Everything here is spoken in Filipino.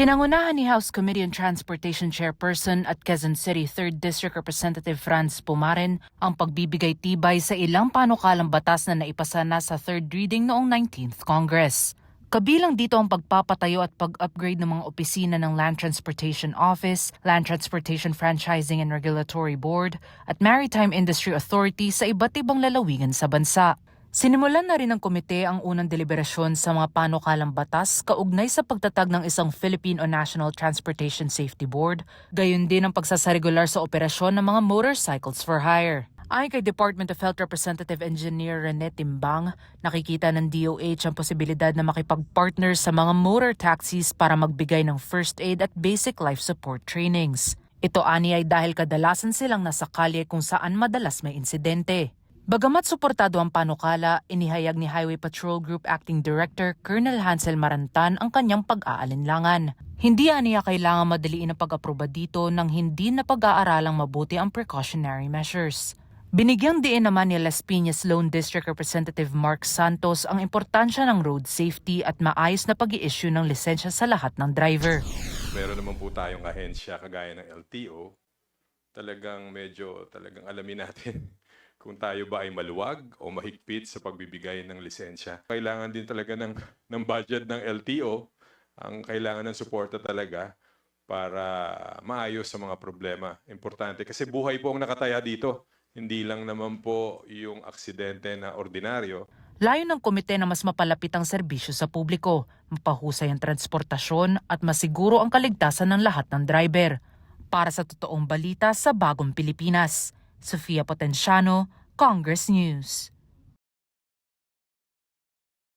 Pinangunahan ni House Committee on Transportation Chairperson at Quezon City 3rd District Representative Franz Pumaren ang pagbibigay tibay sa ilang panukalang batas na naipasa na sa third reading noong 19th Congress. Kabilang dito ang pagpapatayo at pag-upgrade ng mga opisina ng Land Transportation Office, Land Transportation Franchising and Regulatory Board at Maritime Industry Authority sa iba't ibang lalawigan sa bansa. Sinimulan na rin ng komite ang unang deliberasyon sa mga panukalang batas kaugnay sa pagtatag ng isang Philippine o National Transportation Safety Board, gayon din ang pagsasaregular sa operasyon ng mga motorcycles for hire. Ayon kay Department of Health Representative Engineer Rene Timbang, nakikita ng DOH ang posibilidad na makipag-partner sa mga motor taxis para magbigay ng first aid at basic life support trainings. Ito ani ay dahil kadalasan silang nasa kalye kung saan madalas may insidente. Bagamat suportado ang panukala, inihayag ni Highway Patrol Group Acting Director Colonel Hansel Marantan ang kanyang pag-aalinlangan. Hindi aniya kailangan madaliin ang pag-aproba dito nang hindi na pag-aaralang mabuti ang precautionary measures. Binigyang diin naman ni Las Piñas Lone District Representative Mark Santos ang importansya ng road safety at maayos na pag issue ng lisensya sa lahat ng driver. Meron naman po tayong ahensya kagaya ng LTO. Talagang medyo talagang alamin natin kung tayo ba ay maluwag o mahigpit sa pagbibigay ng lisensya. Kailangan din talaga ng, ng budget ng LTO. Ang kailangan ng suporta talaga para maayos sa mga problema. Importante kasi buhay po ang nakataya dito. Hindi lang naman po yung aksidente na ordinaryo. Layo ng komite na mas mapalapit ang serbisyo sa publiko, mapahusay ang transportasyon at masiguro ang kaligtasan ng lahat ng driver. Para sa totoong balita sa Bagong Pilipinas, Sofia Potenciano, Congress News.